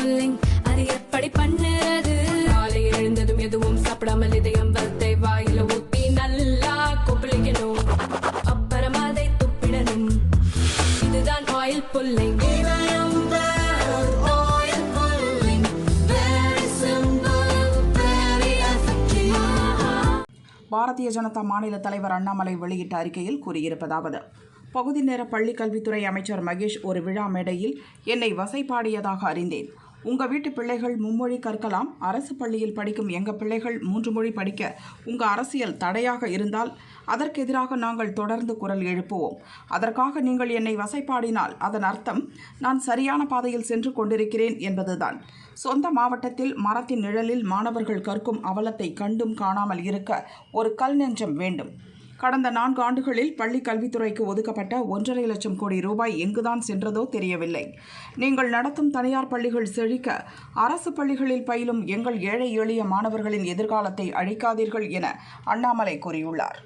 Pulling அது எப்படி பண்ணுறது? காலை எழுந்ததும் எதுவும் சாப்பிடாமல் இதயம் வளத்தை வாயில ஊத்தி நல்லா கொப்பளிக்கணும். அப்புறம் அதை துப்பிடணும். இதுதான் ஆயில் புல்லிங் பாரதிய ஜனதா மாநில தலைவர் அண்ணாமலை வெளியிட்ட அறிக்கையில் கூறியிருப்பதாவது பகுதி நேர பள்ளிக் கல்வித்துறை அமைச்சர் மகேஷ் ஒரு விழா மேடையில் என்னை வசைபாடியதாக அறிந்தேன். உங்கள் வீட்டு பிள்ளைகள் மும்மொழி கற்கலாம் அரசு பள்ளியில் படிக்கும் எங்கள் பிள்ளைகள் மூன்று மொழி படிக்க உங்கள் அரசியல் தடையாக இருந்தால் அதற்கு எதிராக நாங்கள் தொடர்ந்து குரல் எழுப்புவோம். அதற்காக நீங்கள் என்னை வசைப்பாடினால் அதன் அர்த்தம் நான் சரியான பாதையில் சென்று கொண்டிருக்கிறேன் என்பதுதான். சொந்த மாவட்டத்தில் மரத்தின் நிழலில் மாணவர்கள் கற்கும் அவலத்தை கண்டும் காணாமல் இருக்க ஒரு கல் நெஞ்சம் வேண்டும். கடந்த நான்கு ஆண்டுகளில் பள்ளி கல்வித்துறைக்கு ஒதுக்கப்பட்ட ஒன்றரை லட்சம் கோடி ரூபாய் எங்குதான் சென்றதோ தெரியவில்லை. நீங்கள் நடத்தும் தனியார் பள்ளிகள் செழிக்க அரசு பள்ளிகளில் பயிலும் எங்கள் ஏழை எளிய மாணவர்களின் எதிர்காலத்தை அழிக்காதீர்கள் என அண்ணாமலை கூறியுள்ளார்.